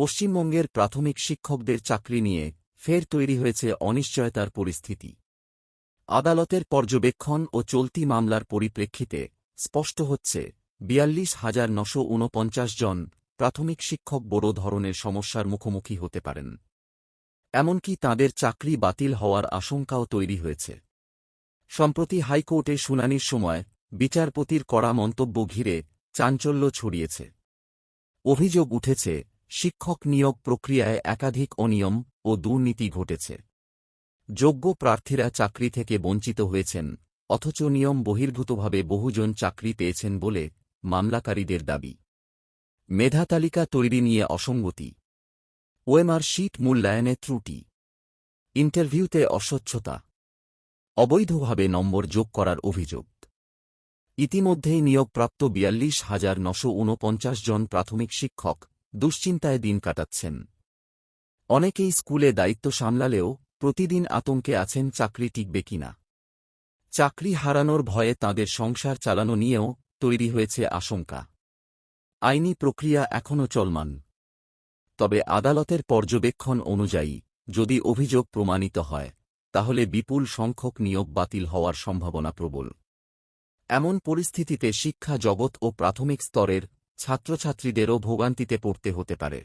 পশ্চিমবঙ্গের প্রাথমিক শিক্ষকদের চাকরি নিয়ে ফের তৈরি হয়েছে অনিশ্চয়তার পরিস্থিতি। আদালতের পর্যবেক্ষণ ও চলতি মামলার পরিপ্রেক্ষিতে স্পষ্ট হচ্ছে, বিয়াল্লিশ হাজার নশো ঊনপঞ্চাশ জন প্রাথমিক শিক্ষক বড় ধরনের সমস্যার মুখোমুখি হতে পারেন। এমনকি তাদের চাকরি বাতিল হওয়ার আশঙ্কাও তৈরি হয়েছে। সম্প্রতি হাইকোর্টে শুনানির সময় বিচারপতির কড়া মন্তব্য ঘিরে চাঞ্চল্য ছড়িয়েছে। অভিযোগ উঠেছে শিক্ষক নিয়োগ প্রক্রিয়ায় একাধিক অনিয়ম ও দুর্নীতি ঘটেছে। যোগ্য প্রার্থীরা চাকরি থেকে বঞ্চিত হয়েছেন, অথচ নিয়ম বহির্ভূতভাবে বহুজন চাকরি পেয়েছেন বলে মামলাকারীদের দাবি। মেধা তালিকা তৈরি নিয়ে অসঙ্গতি। ওএমআর শিট মূল্যায়নে ত্রুটি। ইন্টারভিউতে অস্বচ্ছতা। অবৈধভাবে নম্বর যোগ করার অভিযোগ। ইতিমধ্যেই নিয়োগপ্রাপ্ত বিয়াল্লিশ হাজার নশো ঊনপঞ্চাশ জন প্রাথমিক শিক্ষক দুশ্চিন্তায় দিন কাটাচ্ছেন। অনেকেই স্কুলে দায়িত্ব সামলালেও প্রতিদিন আতঙ্কে আছেন চাকরি টিকবে কিনা। চাকরি হারানোর ভয়ে তাদের সংসার চালানো নিয়েও তৈরি হয়েছে আশঙ্কা। আইনি প্রক্রিয়া এখনও চলমান। তবে আদালতের পর্যবেক্ষণ অনুযায়ী, যদি অভিযোগ প্রমাণিত হয়, তাহলে বিপুল সংখ্যক নিয়োগ বাতিল হওয়ার সম্ভাবনা প্রবল। এমন পরিস্থিতিতে শিক্ষা জগৎ ও প্রাথমিক স্তরের ছাত্রছাত্রীদেরও ভোগান্তিতে পড়তে হতে পারে।